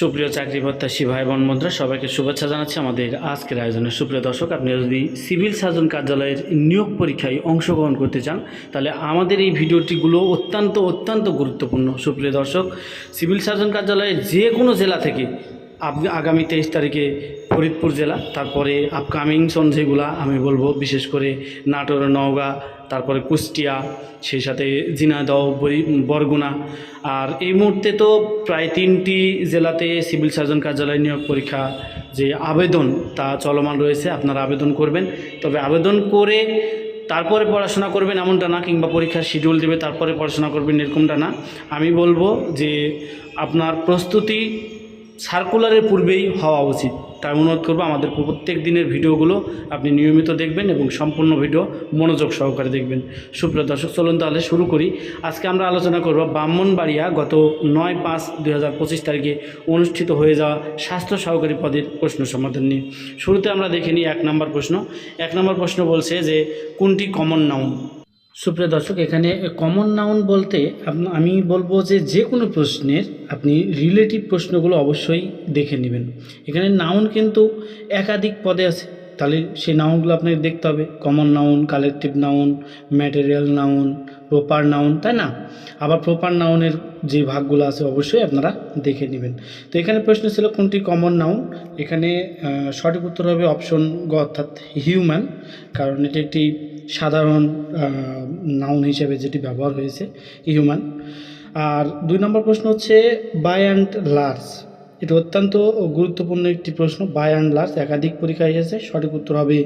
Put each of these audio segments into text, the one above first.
সুপ্রিয় চাকরি প্রত্যাশী ভাই বোন বন্ধুরা সবাইকে শুভেচ্ছা জানাচ্ছি আমাদের আজকের আয়োজনে। সুপ্রিয় দর্শক, আপনি যদি সিভিল সার্জন কার্যালয়ের নিয়োগ পরীক্ষায় অংশগ্রহণ করতে চান, তাহলে আমাদের এই ভিডিওটিগুলো অত্যন্ত অত্যন্ত গুরুত্বপূর্ণ। সুপ্রিয় দর্শক, সিভিল সার্জন কার্যালয়ের যে কোনো জেলা থেকে আগামী তেইশ তারিখে ফরিদপুর জেলা, তারপরে আপকামিং সন যেগুলা আমি বলব, বিশেষ করে নাটোর, নওগাঁ তারপরে কুষ্টিয়া, সেই সাথে ঝিনাইদহ, বরি- বরগুনা। আর এই মুহূর্তে তো প্রায় তিনটি জেলাতে সিভিল সার্জন কার্যালয় নিয়োগ পরীক্ষা যে আবেদন, তা চলমান রয়েছে, আপনারা আবেদন করবেন। তবে আবেদন করে তারপরে পড়াশোনা করবেন এমনটা না, কিংবা পরীক্ষার শিডিউল দেবে, তারপরে পড়াশোনা করবেন এরকমটা না। আমি বলব যে আপনার প্রস্তুতি সার্কুলারের পূর্বেই হওয়া উচিত। তাই অনুরোধ করব আমাদের প্রত্যেক দিনের ভিডিওগুলো আপনি নিয়মিত দেখবেন এবং সম্পূর্ণ ভিডিও মনোযোগ সহকারে দেখবেন। সুপ্রিয় দর্শক, চলুন তাহলে শুরু করি। আজকে আমরা আলোচনা করব ব্রাহ্মণবাড়িয়া গত নয় পাঁচ দুই তারিখে অনুষ্ঠিত হয়ে যাওয়া স্বাস্থ্য সহকারী পদের প্রশ্ন সমাধান নিয়ে। শুরুতে আমরা দেখে নিই এক নম্বর প্রশ্ন। এক নম্বর প্রশ্ন বলছে যে, কোনটি কমন নাউন সুপ্রিয় দর্শক, এখানে কমন নাউন বলতে আমি বলব যে যে কোনো প্রশ্নের আপনি রিলেটিভ প্রশ্নগুলো অবশ্যই দেখে নেবেন। এখানে নাউন কিন্তু একাধিক পদে আছে। তাহলে সেই নাউনগুলো আপনাকে দেখতে হবে। Common noun collective noun material noun proper noun তাই না? আবার প্রপার নাউনের যে ভাগগুলো আছে অবশ্যই আপনারা দেখে নেবেন। তো এখানে প্রশ্ন ছিল কোনটি কমন নাউন এখানে সঠিক উত্তর হবে অপশন গ, অর্থাৎ হিউম্যান কারণ এটি একটি সাধারণ নাউন হিসেবে যেটি ব্যবহার হয়েছে হিউম্যান আর দুই নম্বর প্রশ্ন হচ্ছে বাই অ্যান্ড লার্জ এটা অত্যন্ত গুরুত্বপূর্ণ একটি প্রশ্ন বাই অ্যান্ড লার্জ একাধিক পরীক্ষা এসেছে, সঠিক উত্তর হবে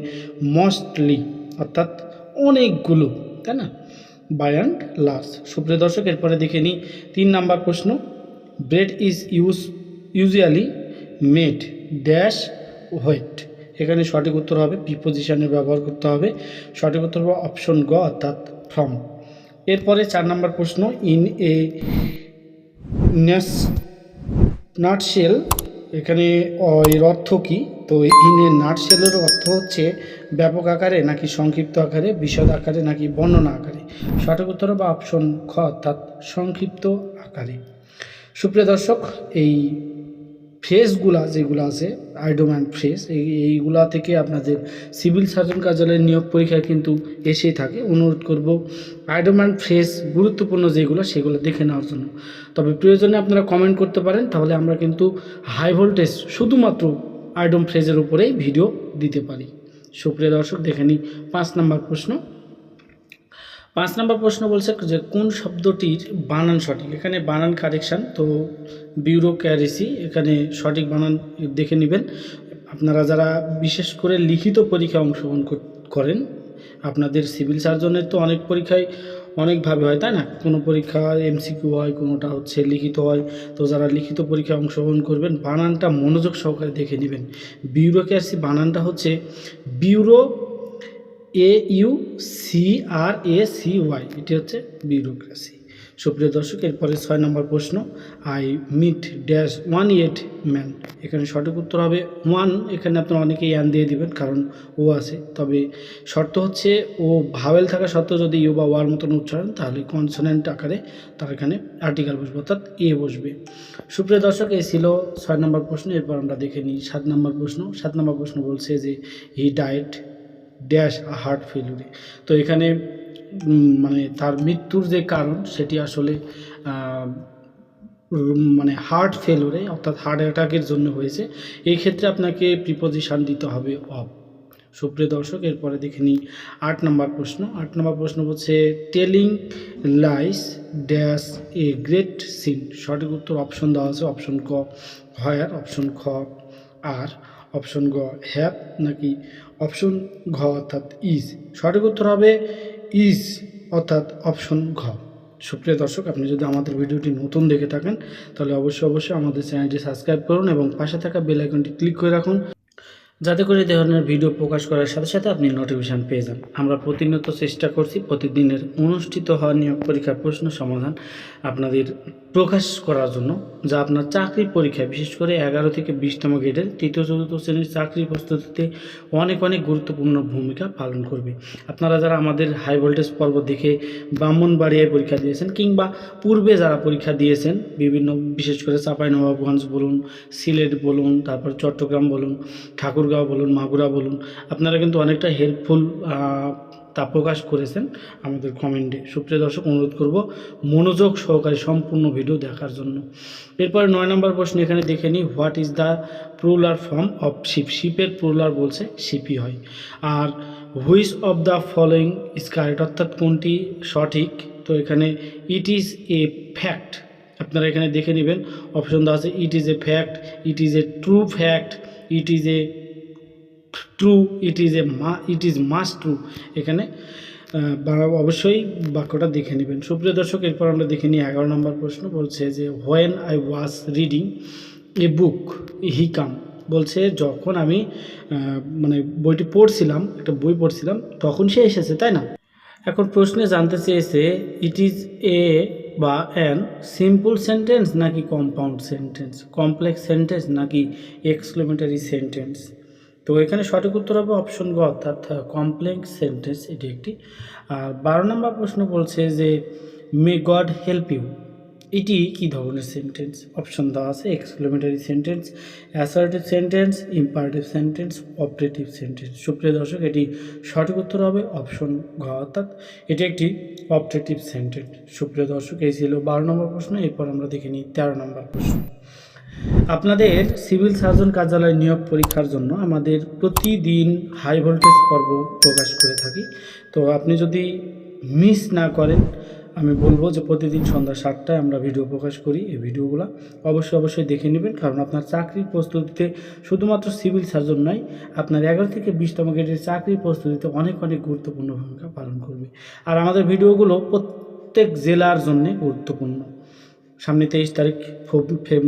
মোস্টলি অর্থাৎ অনেকগুলো, তাই না? বাই অ্যান্ড লার্জ সুপ্রিয় দর্শক, এরপরে দেখে নিই, তিন নাম্বার প্রশ্ন bread is use usually made dash wheat এখানে সঠিক উত্তর হবে প্রিপোজিশনের ব্যবহার করতে হবে। সঠিক উত্তর হবে অপশন গ, অর্থাৎ ফ্রম এরপরে চার নম্বর প্রশ্ন ইন এ নাটশেল এখানে এর অর্থ কি? তো ইন এ নাটশেলের অর্থ হচ্ছে ব্যাপক আকারে নাকি সংক্ষিপ্ত আকারে, বিশদ আকারে নাকি বর্ণনা আকারে। সঠিক উত্তর বা অপশন খ, অর্থাৎ সংক্ষিপ্ত আকারে। সুপ্রিয় দর্শক, এই ফ্রেজগুলা যেগুলো আছে আইডোম্যান এই, এইগুলা থেকে আপনাদের সিভিল সার্জন কার্যালয়ের নিয়োগ পরীক্ষায় কিন্তু এসেই থাকে। অনুরোধ করব আইডোম্যান ফ্রেজ গুরুত্বপূর্ণ যেগুলো, সেগুলো দেখে নেওয়ার জন্য। তবে প্রয়োজনে আপনারা কমেন্ট করতে পারেন, তাহলে আমরা কিন্তু হাই ভোল্টেজ শুধুমাত্র আইডম ফ্রেজের উপরেই ভিডিও দিতে পারি। সুপ্রিয় দর্শক, দেখে নিই পাঁচ নম্বর প্রশ্ন। পাঁচ নম্বর প্রশ্ন বলছে যে কোন শব্দটির বানান সঠিক? এখানে বানান কারেকশান তো বিউরোক্যারেসি এখানে সঠিক বানান দেখে নেবেন। আপনারা যারা বিশেষ করে লিখিত পরীক্ষায় অংশগ্রহণ করেন, আপনাদের সিভিল সার্জনের তো অনেক পরীক্ষায় অনেকভাবে হয়, তাই না? কোনো পরীক্ষা এমসিকিউ হয়, কোনোটা হচ্ছে লিখিত হয়। তো যারা লিখিত পরীক্ষায় অংশগ্রহণ করবেন, বানানটা মনোযোগ সহকারে দেখে নেবেন। বিউরোক্যাসি বানানটা হচ্ছে bureau A U C R A C Y এটি হচ্ছে বিউরোক্রেসি সুপ্রিয় দর্শক, এরপরে ছয় নম্বর প্রশ্ন। I meet dash one eyed man এখানে সঠিক উত্তর হবে ওয়ান এখানে আপনারা অনেকেই অ্যান দিয়ে দিবেন, কারণ ও আছে। তবে শর্ত হচ্ছে, ও ভাওয়েল থাকা সত্ত্বেও যদি ইউ বা ওয়ার মতন উচ্চারণ, তাহলে কনসোনেন্ট আকারে তার এখানে আর্টিকেল বসবে, অর্থাৎ এ বসবে। সুপ্রিয় দর্শক, এই ছিল ছয় নম্বর প্রশ্ন। এরপর আমরা দেখে নিই সাত নম্বর প্রশ্ন। সাত নম্বর প্রশ্ন বলছে যে হি ডায়েট ড্যাশ হার্ট ফেলিউরে তো এখানে মানে তার মৃত্যুর যে কারণ, সেটি আসলে মানে হার্ট ফেলুরে অর্থাৎ হার্ট অ্যাটাকের জন্য হয়েছে। এই ক্ষেত্রে আপনাকে প্রিপোজিশন দিতে হবে অফ সুপ্রিয় দর্শক, এরপরে দেখে নিই আট নম্বর প্রশ্ন। আট নম্বর প্রশ্ন হচ্ছে telling lies dash a great sin সঠিক উত্তর অপশন দেওয়া আছে অপশন ক। হয়ার অপশন খ। আর অপশন গ হ্যাপ নাকি অপশন ঘ অর্থাৎ ইজ সঠিক উত্তর হবে ইজ অর্থাৎ অপশন ঘ। সুপ্রিয় দর্শক, আপনি যদি আমাদের ভিডিওটি নতুন দেখে থাকেন, তাহলে অবশ্যই অবশ্যই আমাদের চ্যানেলটি সাবস্ক্রাইব করুন এবং পাশে থাকা বেল আইকনটি ক্লিক করে রাখুন, যাতে করে ধরনের ভিডিও প্রকাশ করার সাথে সাথে আপনি নোটিফিকেশান পেয়ে যান। আমরা প্রতিনিয়ত চেষ্টা করছি, প্রতিদিনের অনুষ্ঠিত হওয়া নিয়োগ পরীক্ষার প্রশ্ন সমাধান আপনাদের প্রকাশ করার জন্য, যা আপনার চাকরি পরীক্ষায়, বিশেষ করে এগারো থেকে বিশতম গ্রেডের তৃতীয়, চতুর্থ শ্রেণির চাকরি প্রস্তুতিতে অনেক অনেক গুরুত্বপূর্ণ ভূমিকা পালন করবে। আপনারা যারা আমাদের হাই ভোল্টেজ পর্ব দেখে ব্রাহ্মণবাড়িয়ায় পরীক্ষা দিয়েছেন কিংবা পূর্বে যারা পরীক্ষা দিয়েছেন, বিভিন্ন বিশেষ করে চাঁপাইনবাবগঞ্জ বলুন, সিলেট বলুন, তারপর চট্টগ্রাম বলুন, ঠাকুরগাঁও বলুন, মাগুরা বলুন, আপনারা কিন্তু অনেকটা হেল্পফুল তা প্রকাশ করেছেন আমাদের কমেন্টে। সুপ্রিয় দর্শক, অনুরোধ করব মনোযোগ সহকারে সম্পূর্ণ ভিডিও দেখার জন্য। এরপরে নয় নম্বর প্রশ্ন এখানে দেখে নিই, what is the plural form of ship? শিপের plural বলছে শিপই হয়। আর which of the following is correct? অর্থাৎ কোনটি সঠিক? তো এখানে ইট ইজ এ ফ্যাক্ট। আপনারা এখানে দেখে নেবেন, অপশন দেওয়া আছে, it is a fact, it is a true fact, it is a true it is a মা ইট ইজ মাস্ট ট্রু এখানে অবশ্যই বাক্যটা দেখে নেবেন। সুপ্রিয় দর্শক, এরপর আমরা দেখে নিই এগারো নম্বর প্রশ্ন। বলছে যে when I was reading a book he come বলছে, যখন আমি মানে বইটি পড়ছিলাম, একটা বই পড়ছিলাম, তখন সে এসেছে, তাই না? এখন প্রশ্নে জানতে চেয়েছে ইট ইজ এ বা অ্যান সিম্পল সেন্টেন্স নাকি কম্পাউন্ড সেন্টেন্স কমপ্লেক্স সেন্টেন্স নাকি এক্সক্লেমেটারি সেন্টেন্স তো এখানে সঠিক উত্তর হবে অপশন গ, অর্থাৎ কমপ্লেক্স সেন্টেন্স এটি একটি। আর বারো নম্বর প্রশ্ন বলছে যে মে গড হেল্প ইউ এটি কি ধরনের সেন্টেন্স অপশন দেওয়া আছে exclamatory sentence assertive sentence imperative sentence operative sentence সুপ্রিয় দর্শক, এটি সঠিক উত্তর হবে অপশন ঘ অর্থাৎ, এটি একটি অপারেটিভ সেন্টেন্স সুপ্রিয় দর্শক, এই ছিল বারো নম্বর প্রশ্ন, এরপর আমরা দেখে নিই তেরো নম্বর প্রশ্ন। আপনাদের সিভিল সার্জন কার্যালয় নিয়োগ পরীক্ষার জন্য আমাদের প্রতিদিন হাই ভোল্টেজ পর্ব প্রকাশ করে থাকি। তো আপনি যদি মিস না করেন, আমি বলব যে প্রতিদিন সন্ধ্যা সাতটায় আমরা ভিডিও প্রকাশ করি এই ভিডিওগুলো। অবশ্যই অবশ্যই দেখে নেবেন, কারণ আপনার চাকরির প্রস্তুতিতে শুধুমাত্র সিভিল সার্জন নয় আপনার এগারো থেকে বিশতম গ্রেডের চাকরির প্রস্তুতিতে অনেক অনেক গুরুত্বপূর্ণ ভূমিকা পালন করবে। আর আমাদের ভিডিওগুলো প্রত্যেক জেলার জন্যে গুরুত্বপূর্ণ। সামনে তেইশ তারিখ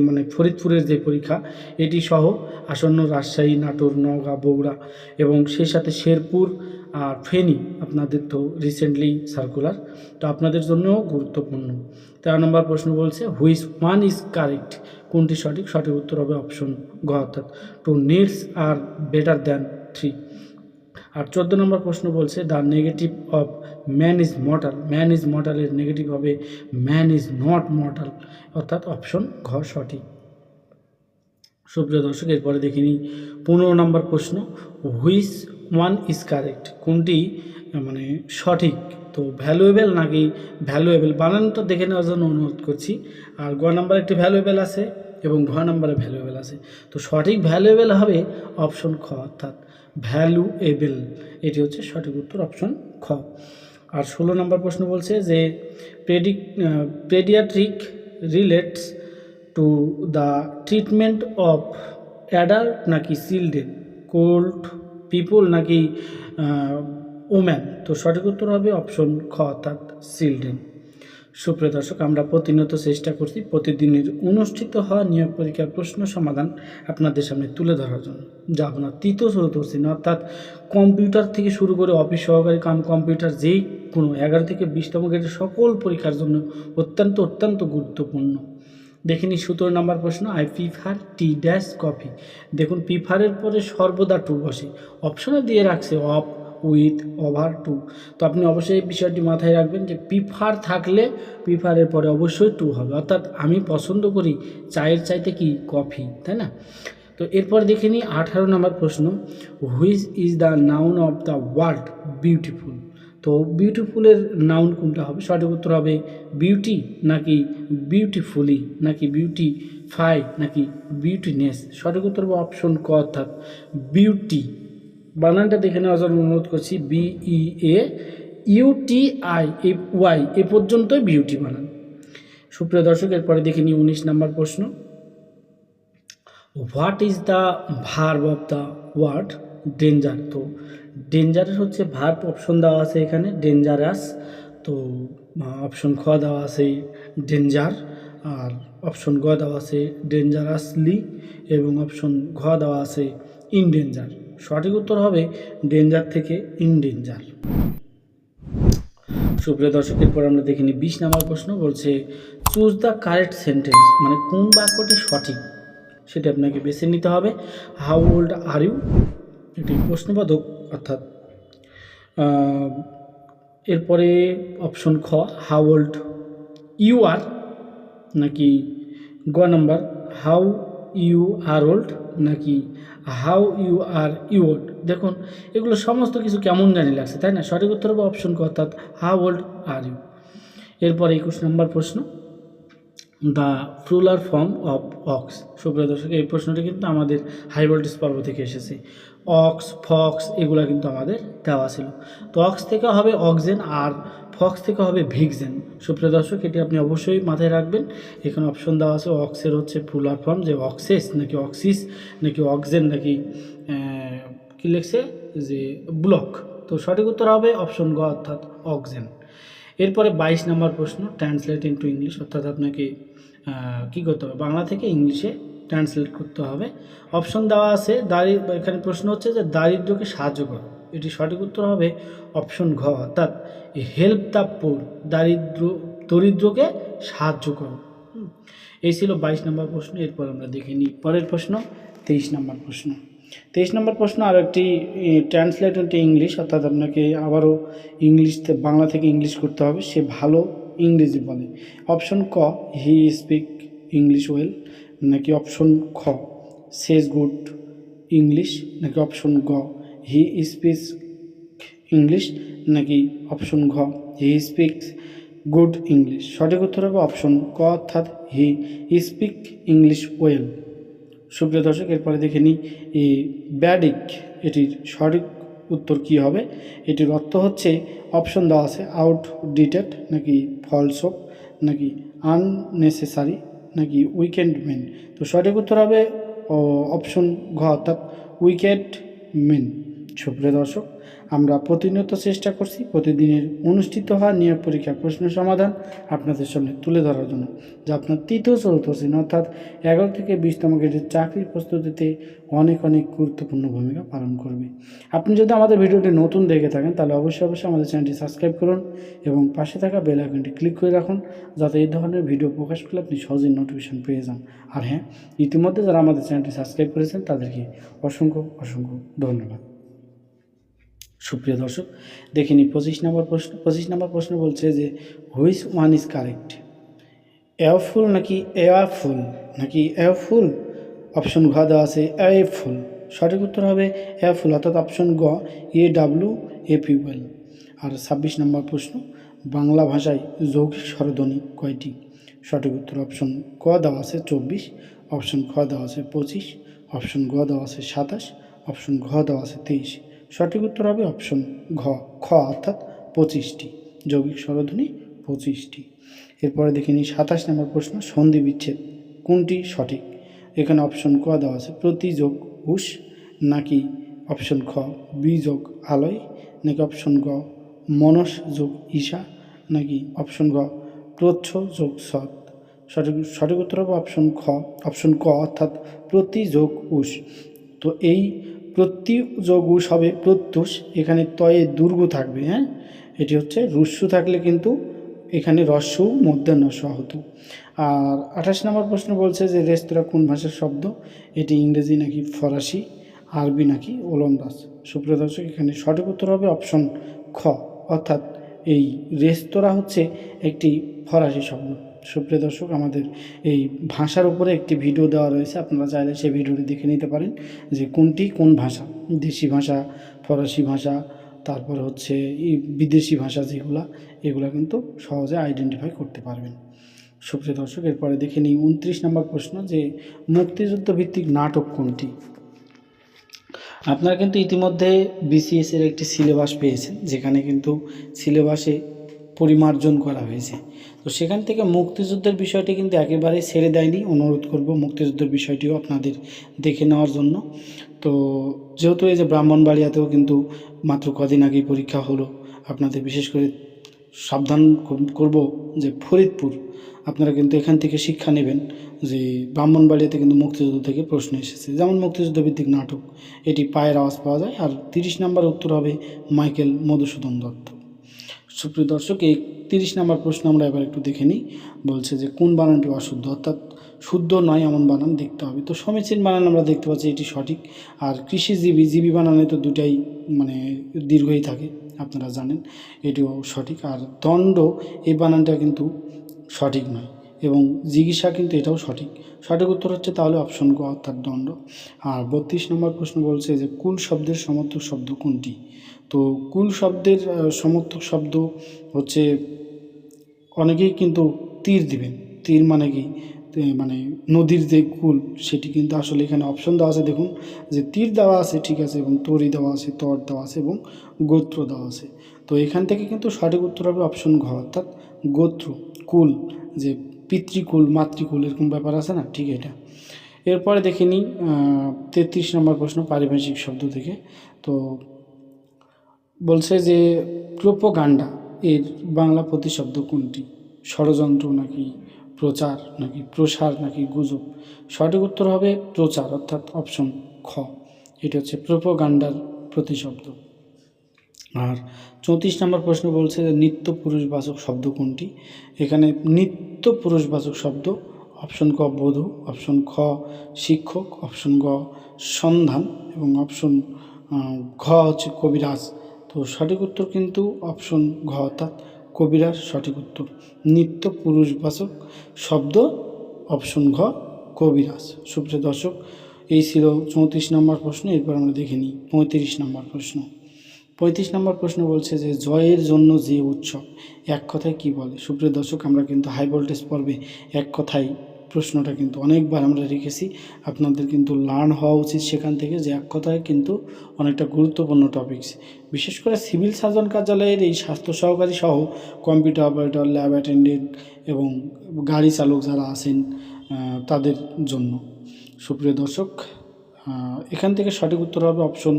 মানে ফরিদপুরের যে পরীক্ষা, এটি সহ আসন্ন রাজশাহী, নাটোর, নওগাঁ, বগুড়া এবং সেই সাথে শেরপুর আর ফেনী আপনাদের তো রিসেন্টলি সার্কুলার তো আপনাদের জন্যও গুরুত্বপূর্ণ। তেরো নম্বর প্রশ্ন বলছে হুইচ ওয়ান ইজ কারেক্ট কোনটি সঠিক? সঠিক উত্তর হবে অপশন গ অর্থাৎ two needs are better than three আর চোদ্দ নম্বর প্রশ্ন বলছে the negative of man is mortal man is মর্টালের negative হবে ম্যান ইজ নট মর্টাল অর্থাৎ অপশন ঘ সঠিক। সুপ্রিয় দর্শক, এরপরে দেখে নিই পনেরো নম্বর প্রশ্ন হুইচ ওয়ান ইজ কারেক্ট কোনটি মানে সঠিক? তো ভ্যালুয়েবল নাকি ভ্যালুয়েবল বানানটা দেখে নেওয়ার জন্য অনুরোধ করছি। আর গ নাম্বার একটি ভ্যালুয়েবল আছে এবং ঘ নাম্বারে ভ্যালুয়েবল আছে। তো সঠিক ভ্যালুয়েবল হবে অপশন খ, অর্থাৎ ভ্যালুয়েবল এটি হচ্ছে সঠিক উত্তর অপশন খ। আর ষোলো নম্বর প্রশ্ন বলছে যে প্রেডিক pediatric relates to the treatment of adult নাকি চিলড্রেন কোল্ড পিপল নাকি ওম্যান তো সঠিক উত্তর হবে অপশন খ অর্থাৎ চিলড্রেন সুপ্রিয় দর্শক, আমরা প্রতিনিয়ত চেষ্টা করছি প্রতিদিনের অনুষ্ঠিত হওয়া নিয়োগ পরীক্ষার প্রশ্ন সমাধান আপনাদের সামনে তুলে ধরার জন্য। যা আপনার তৃতীয় চতুর্থ অর্থাৎ কম্পিউটার থেকে শুরু করে অফিস সহকারী কাম কম্পিউটার, যেই কোনো এগারো থেকে বিশতম গ্রেডের সকল পরীক্ষার জন্য অত্যন্ত অত্যন্ত গুরুত্বপূর্ণ। দেখে নিই সতেরো নম্বর প্রশ্ন, I prefer tea dash coffee. দেখুন প্রিফারের পরে সর্বদা টু বসে। অপশনে দিয়ে রাখছে অফ উইথ ওভার টু তো আপনি অবশ্যই এই বিষয়টি মাথায় রাখবেন যে প্রিফার থাকলে প্রিফারের পরে অবশ্যই টু হবে। অর্থাৎ আমি পছন্দ করি চায়ের চাইতে কি কফি তাই না? তো এরপর দেখে নিই আঠারো নম্বর প্রশ্ন which is the noun of the word beautiful তো বিউটিফুলের নাউন কোনটা হবে? সঠিক উত্তর হবে বিউটি নাকি বিউটিফুলি নাকি বিউটি ফাই নাকি বিউটিনেস সঠিক উত্তর হবে অপশন ক অর্থাৎ বিউটি বানানটা দেখে নেওয়ার জন্য অনুরোধ করছি B E A U T I Y A পর্যন্তই বিউটি বানান। সুপ্রিয় দর্শক, এরপরে দেখে নিই উনিশ নাম্বার প্রশ্ন। What is the verb of the word danger তো ডেঞ্জারের হচ্ছে ভার্ব অপশন দেওয়া আছে এখানে ডেঞ্জারাস তো অপশন খ দেওয়া আছে ডেঞ্জার আর অপশন গ দেওয়া আছে ডেঞ্জারাসলি এবং অপশন ঘ দেওয়া আছে ইনডেঞ্জার সঠিক উত্তর হবে ডেঞ্জার থেকে ইনডেঞ্জার। সুপ্রিয় দর্শকের পর আমরা দেখিনি বিশ নাম্বার প্রশ্ন, বলছে চুজ দ্য কারেক্ট সেন্টেন্স মানে কোন বাক্যটি সঠিক সেটা আপনাকে বেছে নিতে হবে। হাউ ওল্ড আর ইউ এটি প্রশ্নবোধক অর্থাৎ এরপরে অপশন খ হাউ ওল্ড ইউ আর নাকি গ number how you are old নাকি how you are you old দেখুন, এগুলো সমস্ত কিছু কেমন জানি লাগছে, তাই না? সঠিক উত্তর হবে অপশন অর্থাৎ হাউ ওল্ড আর ইউ? এরপরে একুশ নম্বর প্রশ্ন। The plural form of ox. সুপ্রিয় দর্শক, এই প্রশ্নটি কিন্তু আমাদের হাই ভোল্টেজ পর্ব থেকে এসেছে। অক্স, ফক্স, এগুলো কিন্তু আমাদের দেওয়া ছিল। তো অক্স থেকে হবে অক্সেন আর ফক্স থেকে হবে ভিক্সেন সুপ্রিয় দর্শক, এটি আপনি অবশ্যই মাথায় রাখবেন। এখানে অপশন দেওয়া আছে অক্সের হচ্ছে ফ্রুলার ফর্ম যে অক্সেস নাকি অক্সিস নাকি অক্সেন নাকি কি লিখছে? যে ব্লক তো সঠিক উত্তর হবে অপশন গ, অর্থাৎ অক্সেন এরপরে বাইশ নম্বর প্রশ্ন ট্রান্সলেট ইন্টু ইংলিশ অর্থাৎ আপনাকে কি করতে হবে? বাংলা থেকে ইংলিশে ট্রান্সলেট করতে হবে। অপশন দেওয়া আছে দারি এখানে প্রশ্ন হচ্ছে যে দারিদ্রকে সাহায্য করো। এটি সঠিক উত্তর হবে অপশন ঘ, অর্থাৎ হেল্প দ্য পোর দারিদ্র, দরিদ্রকে সাহায্য করো। এই ছিল বাইশ নম্বর প্রশ্ন, এরপর আমরা দেখে নিই পরের প্রশ্ন, তেইশ নম্বর প্রশ্ন। তেইশ নম্বর প্রশ্ন আর একটি ট্রান্সলেট ইন্টু ইংলিশ, অর্থাৎ আপনাকে আবারও ইংলিশতে, বাংলা থেকে ইংলিশ করতে হবে, সে ভালো ইংরেজি বলে। অপশন ক, হি স্পিক ইংলিশ ওয়েল, নাকি অপশন খ সেজ গুড ইংলিশ, নাকি অপশন গ, হি স্পিক ইংলিশ নাকি অপশন ঘ? হি স্পিক্স গুড ইংলিশ সঠিক উত্তর হবে অপশন ক, অর্থাৎ হি স্পিক ইংলিশ ওয়েল সুপ্রিয় দর্শক, এরপরে দেখে নিই ব্যাডিক এটির সঠিক উত্তর কি হবে? এটির অর্থ হচ্ছে অপশন দেওয়া আছে আউট ডিটেড নাকি ফলসোপ নাকি আননেসেসারি নাকি উইকেন্ড মেন তো সঠিক উত্তর হবে অপশন ঘ, অর্থাৎ উইকেট মেন সুপ্রিয় দর্শক আমরা প্রতিনিয়ত চেষ্টা করছি প্রতিদিনের অনুষ্ঠিত হওয়া নিয়োগ পরীক্ষা প্রশ্ন সমাধান আপনাদের সামনে তুলে ধরার জন্য, যা আপনার তৃতীয় চতুর্থ শ্রেণি অর্থাৎ এগারো থেকে বিশতম গ্রেডের চাকরির প্রস্তুতিতে অনেক অনেক গুরুত্বপূর্ণ ভূমিকা পালন করবে। আপনি যদি আমাদের ভিডিওটি নতুন দেখে থাকেন, তাহলে অবশ্যই অবশ্যই আমাদের চ্যানেলটি সাবস্ক্রাইব করুন এবং পাশে থাকা বেল আইকনটি ক্লিক করে রাখুন, যাতে এই ধরনের ভিডিও প্রকাশ করলে আপনি সহজেই নোটিফিকেশন পেয়ে যান। আর হ্যাঁ ইতিমধ্যে যারা আমাদের চ্যানেলটি সাবস্ক্রাইব করেছেন, তাদেরকে অসংখ্য অসংখ্য ধন্যবাদ। সুপ্রিয় দর্শক, দেখে নিই, পঁচিশ নম্বর প্রশ্ন, পঁচিশ নম্বর প্রশ্ন বলছে যে which one is correct earful নাকি এয়ারফুল নাকি এয়ারফুল অপশন ঘ দেওয়া আছে এয়ারফুল সঠিক উত্তর হবে এয়ারফুল অর্থাৎ অপশন গ এ ডাব্লিউ এ পিউএল আর ছাব্বিশ নম্বর প্রশ্ন, বাংলা ভাষায় যৌগিক স্বরধ্বনি কয়টি? সঠিক উত্তর অপশন ক দেওয়া আছে চব্বিশ অপশন খ দেওয়া আছে পঁচিশ অপশন গ দেওয়া আছে সাতাশ অপশন ঘ দেওয়া আছে তেইশ। সঠিক উত্তর হবে অপশন ঘ। খ অর্থাৎ পঁচিশটি। যৌগিক স্বরধ্বনি পঁচিশটি। এরপরে দেখে নিই সাতাশ নম্বর প্রশ্ন, সন্ধি বিচ্ছেদ। কোনটি সঠিক? এখানে অপশন ক দেওয়া আছে, প্রতিযোগ উষ নাকি অপশন খ, বিযোগ, আলয়, নাকি অপশন গ, মনস, যোগ, ঈশা, নাকি অপশন গ, প্রচ্ছ, যোগ, সৎ। সঠিক সঠিক উত্তর হবে অপশন খ, অপশন ক অর্থাৎ প্রতিযোগ উষ তো এই প্রতিযোগ উষ হবে প্রত্যুষ, এখানে তয়ে দুর্গ থাকবে হ্যাঁ? এটি হচ্ছে রুস্যু থাকলে কিন্তু এখানে রস্যু স হতো আর আঠাশ নম্বর প্রশ্ন বলছে যে রেস্তোরাঁ কোন ভাষার শব্দ? এটি ইংরেজি নাকি ফরাসি, আরবি নাকি ওলন্দাজ? সুপ্রিয় দর্শক, এখানে সঠিক উত্তর হবে অপশন খ। অর্থাৎ এই রেস্তোরাঁ হচ্ছে একটি ফরাসি শব্দ। সুপ্রিয় দর্শক, আমাদের এই ভাষার উপরে একটি ভিডিও দেওয়া রয়েছে। আপনারা চাইলে সেই ভিডিওটি দেখে নিতে পারেন যে কোনটি কোন ভাষা। দেশি ভাষা, ফরাসি ভাষা, তারপর হচ্ছে বিদেশি ভাষা যেগুলা, এগুলা কিন্তু সহজে আইডেন্টিফাই করতে পারবেন। সুপ্রিয় দর্শক, এরপরে দেখে নিই উনত্রিশ নম্বর প্রশ্ন যে মুক্তিযুদ্ধ ভিত্তিক নাটক কোনটি? আপনারা কিন্তু ইতিমধ্যে বিসিএস এর একটি সিলেবাস পেয়েছেন, যেখানে কিন্তু সিলেবাসে পরিমার্জন করা হয়েছে। তো সেখান থেকে মুক্তিযুদ্ধের বিষয়টি কিন্তু একেবারেই ছেড়ে দেয়নি। অনুরোধ করব মুক্তিযুদ্ধের বিষয়টিও আপনাদের দেখে নেওয়ার জন্য। তো যেহেতু এই যে ব্রাহ্মণবাড়িয়াতেও কিন্তু মাত্র কদিন আগেই পরীক্ষা হলো, আপনাদের বিশেষ করে সাবধান কর- করব যে ফরিদপুর, আপনারা কিন্তু এখান থেকে শিক্ষা নেবেন যে ব্রাহ্মণবাড়িয়াতে কিন্তু মুক্তিযুদ্ধ থেকে প্রশ্ন এসেছে। যেমন মুক্তিযুদ্ধ ভিত্তিক নাটক, এটি পায়ের আওয়াজ পাওয়া যায়। আর তিরিশ নাম্বার উত্তর হবে মাইকেল মধুসূদন দত্ত। সুপ্রিয় দর্শক, এই তিরিশ নম্বর প্রশ্ন আমরা এবার একটু দেখে নিই। বলছে যে, কোন বানানটি অশুদ্ধ? অর্থাৎ শুদ্ধ নয় এমন বানান দেখতে হবে। তো সমীচীন বানান আমরা দেখতে পাচ্ছি এটি সঠিক। আর কৃষিজীবী, জীবী বানানে তো দুটাই মানে দীর্ঘই থাকে, আপনারা জানেন, এটিও সঠিক। আর দণ্ড, এই বানানটা কিন্তু সঠিক নয় এবং জিজ্ঞাসা কিন্তু এটাও সঠিক। সঠিক উত্তর হচ্ছে তাহলে অপশন গ, অর্থাৎ দণ্ড। আর বত্রিশ নম্বর প্রশ্ন বলছে যে, কুল শব্দের সমর্থক শব্দ কোনটি? তো কুল শব্দের সমর্থক শব্দ হচ্ছে, অনেকেই কিন্তু তীর দিবেন। তীর মানে কি? মানে নদীর যে কুল, সেটি কিন্তু আসলে এখানে অপশন দেওয়া আছে। দেখুন, যে তীর দেওয়া আছে, ঠিক আছে, এবং তরি দেওয়া আছে, তর দেওয়া আছে, এবং গোত্র দেওয়া আছে। তো এখান থেকে কিন্তু সঠিক উত্তর হবে অপশন ঘ, অর্থাৎ গোত্র, কুল, যে পিতৃকুল, মাতৃকুল, এরকম ব্যাপার আছে না? ঠিক এটা। এরপরে দেখে নিই তেত্রিশ নম্বর প্রশ্ন, পারিভাষিক শব্দ থেকে। তো বলছে যে প্রোপোগান্ডা, এর বাংলা প্রতিশব্দ কোনটি? ষড়যন্ত্র নাকি প্রচার, নাকি প্রসার, নাকি গুজব? সঠিক উত্তর হবে প্রচার, অর্থাৎ অপশন খ। এটা হচ্ছে প্রোপোগান্ডার প্রতিশব্দ। আর চৌত্রিশ নম্বর প্রশ্ন বলছে যে নিত্য পুরুষবাচক শব্দ কোনটি? এখানে নিত্য পুরুষবাচক শব্দ, অপশন ক বধূ, অপশন খ শিক্ষক, অপশন গ সন্ধান এবং অপশন ঘ হচ্ছে কবিরাজ। তো সঠিক উত্তর কিন্তু অপশন ঘ, অর্থাৎ কবিরাজ সঠিক উত্তর। নিত্য পুরুষবাচক শব্দ অপশন ঘ, কবিরাজ। সুপ্রিয় দর্শক, এই ছিল চৌত্রিশ নম্বর প্রশ্ন, এরপর আমরা দেখে নিই পঁয়ত্রিশ নম্বর প্রশ্ন। পঁয়ত্রিশ নম্বর প্রশ্ন বলছে যে, জয়ের জন্য যে উৎসব, এক কথায় কি বলে? সুপ্রিয় দর্শক, আমরা কিন্তু হাই ভোল্টেজ পর্বে এক কথায় প্রশ্নটা কিন্তু অনেকবার আমরা রেখেছি। আপনাদের কিন্তু লার্ন হওয়া উচিত সেখান থেকে যে এক কথায় কিন্তু অনেকটা গুরুত্বপূর্ণ টপিকস বিশেষ করে সিভিল সার্জন কার্যালয়ের এই স্বাস্থ্য সহকারী সহ কম্পিউটার অপারেটর ল্যাব অ্যাটেন্ডেন্ট এবং গাড়ি চালক যারা আছেন তাদের জন্য। সুপ্রিয় দর্শক এখান থেকে সঠিক উত্তর হবে অপশন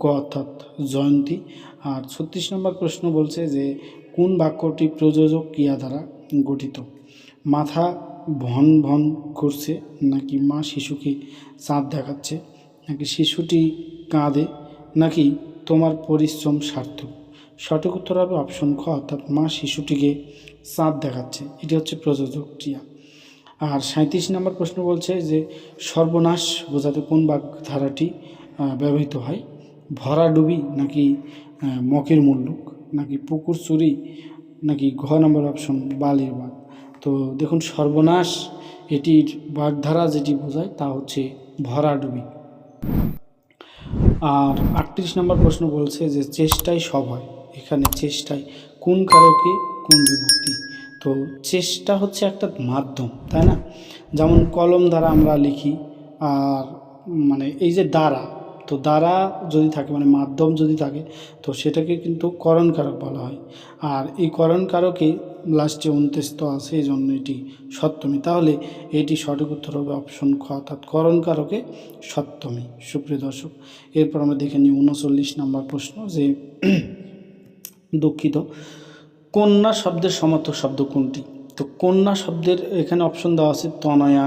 ক অর্থাৎ জয়ন্তী। আর ছত্রিশ নম্বর প্রশ্ন বলছে যে, কোন বাক্যটি প্রযোজক ক্রিয়া দ্বারা গঠিত? মাথা ভন ভন করছে নাকি মা শিশুকে চাঁদ দেখাচ্ছে নাকি শিশুটি কাঁদে নাকি তোমার পরিশ্রম সার্থক? সঠিক উত্তর হবে অপশন খ অর্থাৎ মা শিশুটিকে চাঁদ দেখাচ্ছে। এটি হচ্ছে প্রযোজক ক্রিয়া। আর সাঁত্রিশ নম্বর প্রশ্ন বলছে যে সর্বনাশ বোঝাতে কোন বাগধারাটি ব্যবহৃত হয়? ভরাডুবি নাকি আহ, মকের মুল্লুক নাকি পুকুর চুরি নাকি ঘ নম্বর অপশন বালির বাঘ তো দেখুন সর্বনাশ এটির বাগধারা যেটি বোঝায় তা হচ্ছে ভরাডুবি আর আটত্রিশ নম্বর প্রশ্ন বলছে যে চেষ্টাই সব হয়। এখানে চেষ্টায় কোন কারকে, কোন বিভক্তি। তো চেষ্টা হচ্ছে একটা মাধ্যম, তাই না? যেমন কলম দ্বারা আমরা লিখি, আর মানে এই যে দ্বারা, তো দ্বারা যদি থাকে মানে মাধ্যম যদি থাকে, তো সেটাকে কিন্তু করণকারক বলা হয়। আর এই করণকারকে লাস্টে উনতেস্ত আছে, এই জন্য এটি সপ্তমী। তাহলে এটি সঠিক উত্তর হবে অপশন খ, অর্থাৎ করণকারকে সপ্তমী। সুপ্রিয় দর্শক, এরপর আমরা দেখে নিই উনচল্লিশ নম্বর প্রশ্ন যে দুঃখিত, কন্যা শব্দের সমর্থক শব্দ কোনটি? তো কন্যা শব্দের এখানে অপশন দেওয়া আছে তনয়া,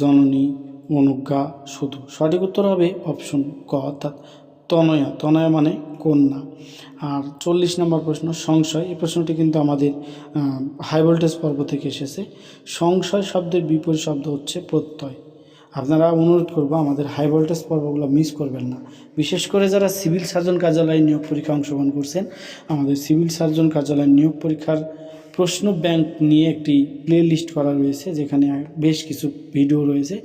জননী, অনুজ্ঞা, শুধু। সঠিক উত্তর হবে অপশন ক, অর্থাৎ তনয়া। তনয়া মানে কন্যা। আর চল্লিশ নম্বর প্রশ্ন, সংশয়। এই প্রশ্নটি কিন্তু আমাদের হাই ভোল্টেজ পর্ব থেকে এসেছে। সংশয় শব্দের বিপরীত শব্দ হচ্ছে প্রত্যয়। আপনারা অনুরোধ করব, আমাদের হাই ভোল্টেজ পর্বগুলো মিস করবেন না। বিশেষ করে যারা সিভিল সার্জন কার্যালয়ে নিয়োগ পরীক্ষা অংশগ্রহণ করছেন, আমাদের সিভিল সার্জন কার্যালয়ের নিয়োগ পরীক্ষার প্রশ্ন ব্যাংক নিয়ে একটি প্লে লিস্ট করা রয়েছে, যেখানে বেশ কিছু ভিডিও রয়েছে।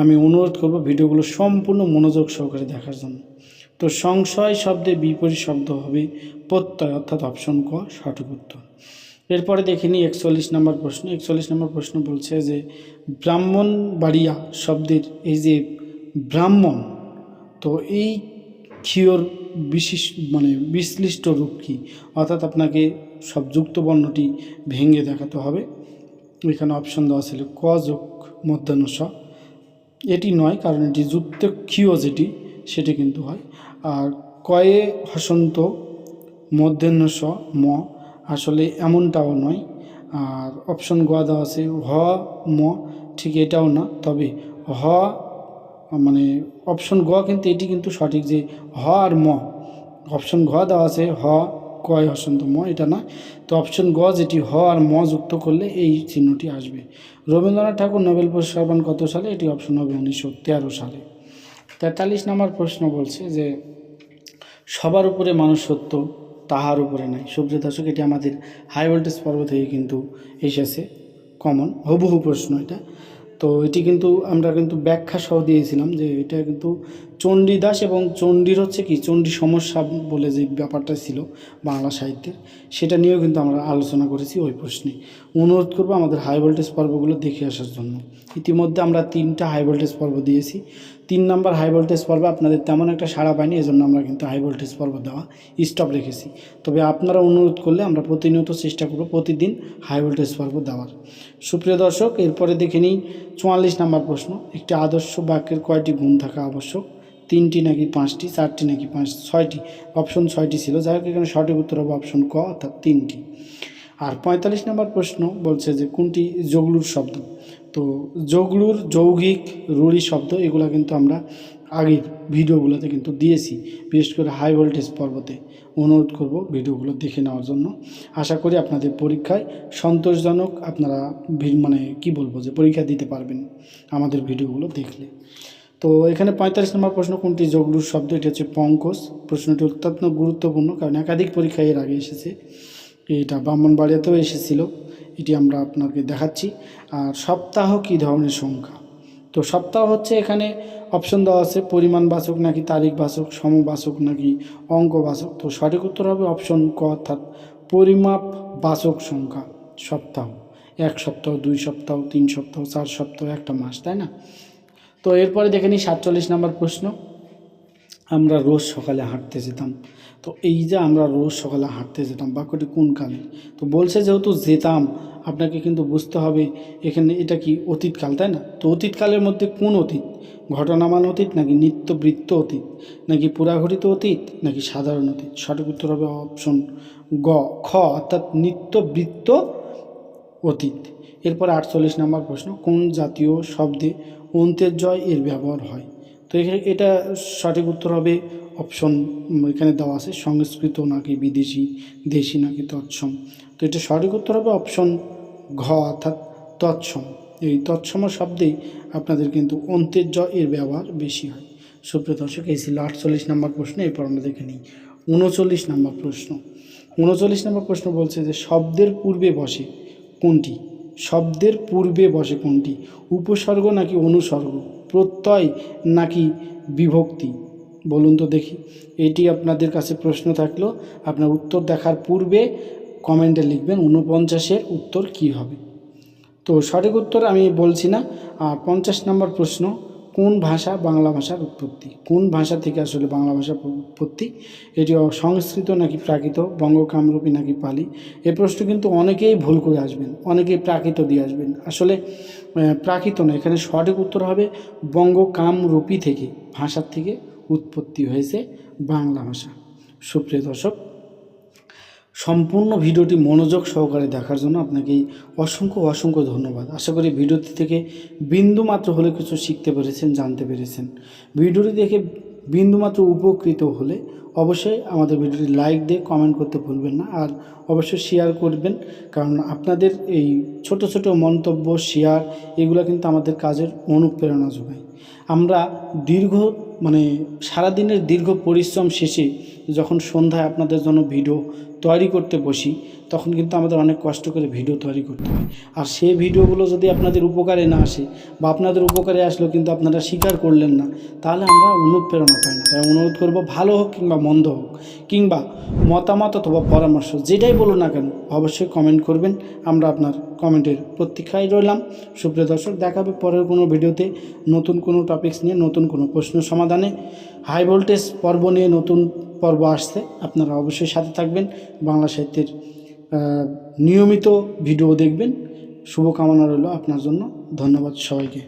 আমি অনুরোধ করব ভিডিওগুলো সম্পূর্ণ মনোযোগ সহকারে দেখার জন্য। তো সংশয় শব্দের বিপরীত শব্দ হবে প্রত্যয়, অর্থাৎ অপশন ক, সঠিক উত্তর। এরপরে দেখে নিই একচল্লিশ নম্বর প্রশ্ন। একচল্লিশ নম্বর প্রশ্ন বলছে যে, ব্রাহ্মণ বাড়িয়া শব্দের এই যে ব্রাহ্মণ, তো এই ক্ষীয়র বিশিষ্ট মানে বিশ্লিষ্ট রূপ কী? অর্থাৎ আপনাকে সব যুক্ত বর্ণটি ভেঙে দেখাতে হবে। এখানে অপশন দেওয়া ছিল ক যোগ মধ্যাহ্ন এটি নয়, কারণ এটি যুক্ত ক্ষীয় যেটি, সেটি কিন্তু হয়। আর কয়ে হসন্ত মধ্যাহ্ন স ম। আসলে এমনটাও নয়। আর অপশন গ দেওয়া আছে, হ, ম। ঠিক এটাও না। তবে হ মানে অপশন গ কিন্তু এটি কিন্তু সঠিক যে হ আর ম। অপশন ঘ দেওয়া আছে, হ, কয় হসন্ত, ম, এটা না। তো অপশন গ যেটি হ আর ম যুক্ত করলে এই চিহ্নটি আসবে। রবীন্দ্রনাথ ঠাকুর নোবেল পুরস্কার পান কত সালে? এটি অপশন হবে উনিশশো তেরো সালে। তেতাল্লিশ নম্বর প্রশ্ন বলছে যে, সবার উপরে মানুষ সত্য, তাহার উপরে নাই। সুপ্রিয় দর্শক, এটি আমাদের হাই ভোল্টেজ পর্ব থেকে কিন্তু এসেছে। কমন হুবহু প্রশ্ন এটা। তো এটি কিন্তু আমরা কিন্তু ব্যাখ্যা সহ দিয়েছিলাম যে, এটা কিন্তু চণ্ডীদাস এবং চণ্ডীর হচ্ছে কি, চণ্ডী সমস্যা বলে যে ব্যাপারটা ছিল বাংলা সাহিত্যের, সেটা নিয়েও কিন্তু আমরা আলোচনা করেছি ওই প্রশ্নে। অনুরোধ করব আমাদের হাই ভোল্টেজ পর্বগুলো দেখে আসার জন্য। ইতিমধ্যে আমরা তিনটা হাই ভোল্টেজ পর্ব দিয়েছি। তিন নম্বর হাই ভোল্টেজ পর্বে আপনাদের তেমন একটা সাড়া পাইনি, এজন্য আমরা কিন্তু হাই ভোল্টেজ পর্ব দেওয়া স্টপ রেখেছি। তবে আপনারা অনুরোধ করলে আমরা প্রতিনিয়ত চেষ্টা করব প্রতিদিন হাই ভোল্টেজ পর্ব দেওয়ার। সুপ্রিয় দর্শক, এরপরে দেখে নিই চুয়াল্লিশ নম্বর প্রশ্ন। একটি আদর্শ বাক্যের কয়টি গুণ থাকা আবশ্যক? তিনটি নাকি পাঁচটি, চারটি নাকি পাঁচ, ছয়টি? অপশন ছয়টি ছিল। যাই হোক, এখানে সঠিক উত্তর হবে অপশন ক, অর্থাৎ তিনটি। আর পঁয়তাল্লিশ নম্বর প্রশ্ন বলছে যে কোনটি যোগলুর শব্দ? তো যোগলুর যৌগিক রুড়ি শব্দ, এগুলো কিন্তু আমরা আগের ভিডিওগুলোতে কিন্তু দিয়েছি। বিশেষ করে হাই ভোল্টেজ পর্বতে। অনুরোধ করব ভিডিওগুলো দেখে নেওয়ার জন্য। আশা করি আপনাদের পরীক্ষায় সন্তোষজনক আপনারা মানে কি বলব যে পরীক্ষা দিতে পারবেন আমাদের ভিডিওগুলো দেখলে। তো এখানে পঁয়তাল্লিশ নম্বর প্রশ্ন, কোনটি যোগলুর শব্দ? এটি হচ্ছে পঙ্কজ। প্রশ্নটি অত্যন্ত গুরুত্বপূর্ণ, কারণ একাধিক পরীক্ষায় এর আগে এসেছে। এটা ব্রাহ্মণবাড়িয়াতেও এসেছিল। এটি আমরা আপনাকে দেখাচ্ছি। আর সপ্তাহ কী ধরনের সংখ্যা? তো সপ্তাহ হচ্ছে এখানে অপশন দেওয়া আছে, পরিমাণ বাচক নাকি তারিখ বাচক, সমবাচক নাকি অঙ্ক বাচক। তো সঠিক উত্তর হবে অপশন ক, অর্থাৎ পরিমাপ বাচক সংখ্যা সপ্তাহ। এক সপ্তাহ, দুই সপ্তাহ, তিন সপ্তাহ, চার সপ্তাহ, একটা মাস, তাই না? তো এরপরে দেখে নিই সাতচল্লিশ নম্বর প্রশ্ন। আমরা রোজ সকালে হাঁটতে যেতাম। তো এই যে আমরা রোজ সকালে হাঁটতে যেতাম বাক্যটি কোন কালে? তো বলছে যেহেতু যেতাম, আপনাকে কিন্তু বুঝতে হবে, এখানে এটা কি অতীতকাল তাই না? তো অতীতকালের মধ্যে কোন অতীত? ঘটনামান অতীত নাকি নিত্যবৃত্ত অতীত? নাকি পুরাঘটিত অতীত, নাকি সাধারণ অতীত? সঠিক উত্তর হবে অপশন গ, খ, অর্থাৎ নিত্যবৃত্ত অতীত। এরপর আটচল্লিশ নম্বর প্রশ্ন, কোন জাতীয় শব্দে অন্তের জয় এর ব্যবহার হয়? তো এটা সঠিক উত্তর হবে অপশন এখানে দেওয়া আছে, সংস্কৃত নাকি বিদেশি, দেশি নাকি তৎসম। তো এটা সঠিক উত্তর হবে অপশন ঘ, অর্থাৎ তৎসম। এই তৎসম শব্দেই আপনাদের কিন্তু অন্তের জ এর ব্যবহার বেশি হয়। সুপ্রিয় দর্শক, এই ছিল আটচল্লিশ নম্বর প্রশ্ন, এরপর আমরা দেখে নিই উনচল্লিশ নম্বর প্রশ্ন। উনচল্লিশ নম্বর প্রশ্ন বলছে যে, শব্দের পূর্বে বসে কোনটি? শব্দের পূর্বে বসে কোনটি? উপসর্গ নাকি অনুসর্গ? প্রত্যয় নাকি বিভক্তি? বলুন তো দেখি। এটি আপনাদের কাছে প্রশ্ন থাকল, আপনার উত্তর দেখার পূর্বে কমেন্টে লিখবেন উনপঞ্চাশের উত্তর কি হবে। তো সঠিক উত্তর আমি বলছি না, আর পঞ্চাশ নম্বর প্রশ্ন, কোন ভাষা বাংলা ভাষার উৎপত্তি? কোন ভাষা থেকে আসলে বাংলা ভাষার উৎপত্তি? এটি সংস্কৃত নাকি প্রাকৃত, বঙ্গকামরূপী নাকি পালি? এ প্রশ্ন কিন্তু অনেকেই ভুল করে আসবেন, অনেকেই প্রাকৃত দিয়ে আসবেন। আসলে প্রাকৃত না, এখানে সঠিক উত্তর হবে বঙ্গকামরূপী থেকে, ভাষার থেকে। উৎপত্তি হয়েছে বাংলা ভাষা। সুপ্রিয় দর্শক, সম্পূর্ণ ভিডিওটি মনোযোগ সহকারে দেখার জন্য আপনাকে অসংখ্য অসংখ্য ধন্যবাদ। আশা করি ভিডিওটি থেকে বিন্দু মাত্র হলে কিছু শিখতে পেরেছেন, জানতে পেরেছেন। ভিডিওটি দেখে বিন্দু মাত্র উপকৃত হলে অবশ্যই আমাদের ভিডিওটি লাইক দিয়ে কমেন্ট করতে ভুলবেন না আর অবশ্যই শেয়ার করবেন, কারণ আপনাদের এই ছোট ছোট মন্তব্য, শেয়ার, এগুলো কিন্তু আমাদের কাজের অনুপ্রেরণা যোগায়। আমরা দীর্ঘ মানে সারাদিনের দীর্ঘ পরিশ্রম শেষে যখন সন্ধ্যায় আপনাদের জন্য ভিডিও তৈরি করতে বসি, তখন কিন্তু আমাদের অনেক কষ্ট করে ভিডিও তৈরি করতে হয়। আর সেই ভিডিওগুলো যদি আপনাদের উপকারে না আসে বা আপনাদের উপকারে আসলেও কিন্তু আপনারা স্বীকার করলেন না, তাহলে আমরা অনুপ্রেরণা পাই না। তাই অনুরোধ করব ভালো হোক কিংবা মন্দ হোক, কিংবা মতামত অথবা পরামর্শ যেটাই বলুন না কেন, অবশ্যই কমেন্ট করবেন। আমরা আপনার কমেন্টের প্রতীক্ষায় রইলাম। সুপ্রিয় দর্শক দেখাবে পরের কোনো ভিডিওতে নতুন কোনো টপিকস নিয়ে, নতুন কোনো প্রশ্ন সমাধানে। হাই ভোল্টেজ পর্ব নিয়ে নতুন পর্ব আসছে। আপনারা অবশ্যই সাথে থাকবেন, বাংলা সাহিত্যের নিয়মিত ভিডিও দেখবেন। শুভকামনা রইল আপনার জন্য। ধন্যবাদ সবাইকে।